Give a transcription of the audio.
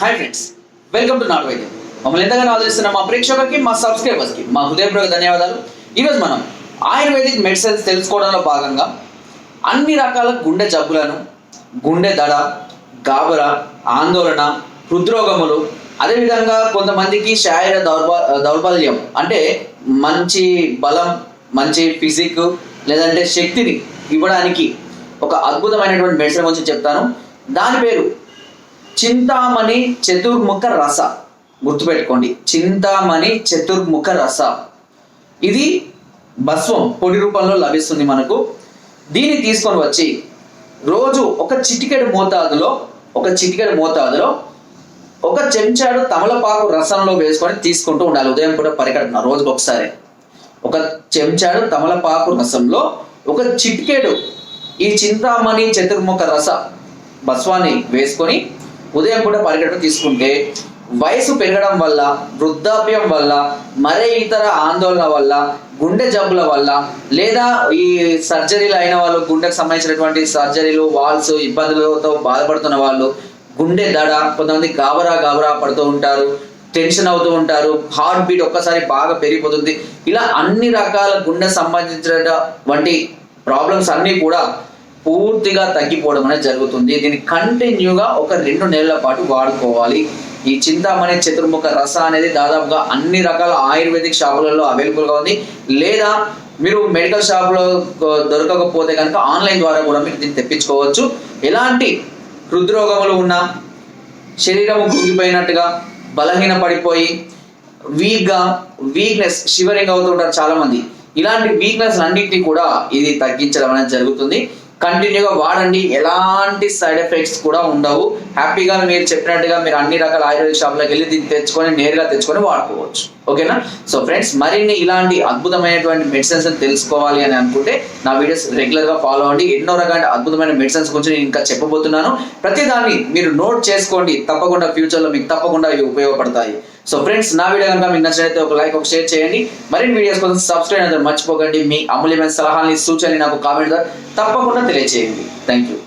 Hi friends welcome to నాట్ వైద్యం మమ్మల్ని ఎంతగానో ఆదరిస్తున్న మా ప్రేక్షకులకి మా సబ్స్క్రైబర్స్కి మా హృదయపూర్వక ధన్యవాదాలు. ఈరోజు మనం ఆయుర్వేదిక్ మెడిసిన్స్ తెలుసుకోవడంలో భాగంగా అన్ని రకాల గుండె జబ్బులను గుండె దడ గాబర ఆందోళన హృద్రోగములు అదేవిధంగా కొంతమందికి శారీర దౌర్బ దౌర్బల్యం అంటే మంచి బలం మంచి ఫిజిక్ లేదంటే శక్తిని ఇవ్వడానికి ఒక అద్భుతమైనటువంటి మెడిసిన్ గురించి చెప్తాను. దాని పేరు చింతామణి చతుర్ముఖ రస. గుర్తుపెట్టుకోండి చింతామణి చతుర్ముఖ రస. ఇది భస్వం పొడి రూపంలో లభిస్తుంది మనకు. దీన్ని తీసుకొని వచ్చి రోజు ఒక చిటికెడు మోతాదులో ఒక చిటికెడు మోతాదులో ఒక చెంచాడు తమలపాకు రసంలో వేసుకొని తీసుకుంటూ ఉండాలి. ఉదయం కూడా పరిగెడుతున్నా రోజుకు ఒకసారి. ఒక చెంచాడు తమలపాకు రసంలో ఒక చిటికెడు ఈ చింతామణి చతుర్ముఖ రస భస్వాన్ని వేసుకొని ఉదయం కూడా పరిగెట్టడం తీసుకుంటే వయసు పెరగడం వల్ల వృద్ధాప్యం వల్ల మరే ఇతర ఆందోళన వల్ల గుండె జబ్బుల వల్ల లేదా ఈ సర్జరీలు అయిన వాళ్ళు గుండెకు సంబంధించినటువంటి సర్జరీలు వాల్స్ ఇబ్బందులతో బాధపడుతున్న వాళ్ళు గుండె దడ కొంతమంది గాబరా గాబరా పడుతూ ఉంటారు టెన్షన్ అవుతూ ఉంటారు హార్ట్ బీట్ ఒక్కసారి బాగా పెరిగిపోతుంది. ఇలా అన్ని రకాల గుండె సంబంధించినటువంటి ప్రాబ్లమ్స్ అన్నీ కూడా పూర్తిగా తగ్గిపోవడం అనేది జరుగుతుంది. దీన్ని కంటిన్యూగా ఒక రెండు నెలల పాటు వాడుకోవాలి. ఈ చింతామణి చతుర్ముఖ రస అనేది దాదాపుగా అన్ని రకాల ఆయుర్వేదిక్ షాపులలో అవైలబుల్గా ఉంది. లేదా మీరు మెడికల్ షాప్లో దొరకకపోతే కనుక ఆన్లైన్ ద్వారా కూడా మీరు దీన్ని తెప్పించుకోవచ్చు. ఎలాంటి హృద్రోగములు ఉన్నా శరీరం కుంగిపోయినట్టుగా బలహీన పడిపోయి వీక్గా వీక్నెస్ షివరింగ్ అవుతుంటారు చాలామంది. ఇలాంటి వీక్నెస్ అన్నింటినీ కూడా ఇది తగ్గించడం అనేది జరుగుతుంది. కంటిన్యూగా వాడండి. ఎలాంటి సైడ్ ఎఫెక్ట్స్ కూడా ఉండవు. హ్యాపీగా మీరు చెప్పినట్టుగా మీరు అన్ని రకాల ఆయుర్వేద షాప్లోకి వెళ్ళి దీన్ని తెచ్చుకొని నేరుగా తెచ్చుకొని వాడుకోవచ్చు. ఓకేనా? సో ఫ్రెండ్స్ మరిన్ని ఇలాంటి అద్భుతమైనటువంటి మెడిసిన్స్ తెలుసుకోవాలి అని అనుకుంటే నా వీడియోస్ రెగ్యులర్గా ఫాలో అవ్వండి. ఎన్నో రకాల అద్భుతమైన మెడిసిన్స్ గురించి నేను ఇంకా చెప్పబోతున్నాను. ప్రతిదాన్ని మీరు నోట్ చేసుకోండి. తప్పకుండా ఫ్యూచర్లో మీకు తప్పకుండా ఇవి ఉపయోగపడతాయి. సో ఫ్రెండ్స్ నా వీడియో కనుక మీకు నచ్చినట్లయితే ఒక లైక్ ఒక షేర్ చేయండి. మరిన్ని వీడియోస్ కోసం సబ్స్క్రైబ్ అనేది మర్చిపోకండి. మీ అమూల్యమైన సలహాలని సూచనలు నాకు కామెంట్ ద్వారా తప్పకుండా తెలియజేయండి థ్యాంక్ యూ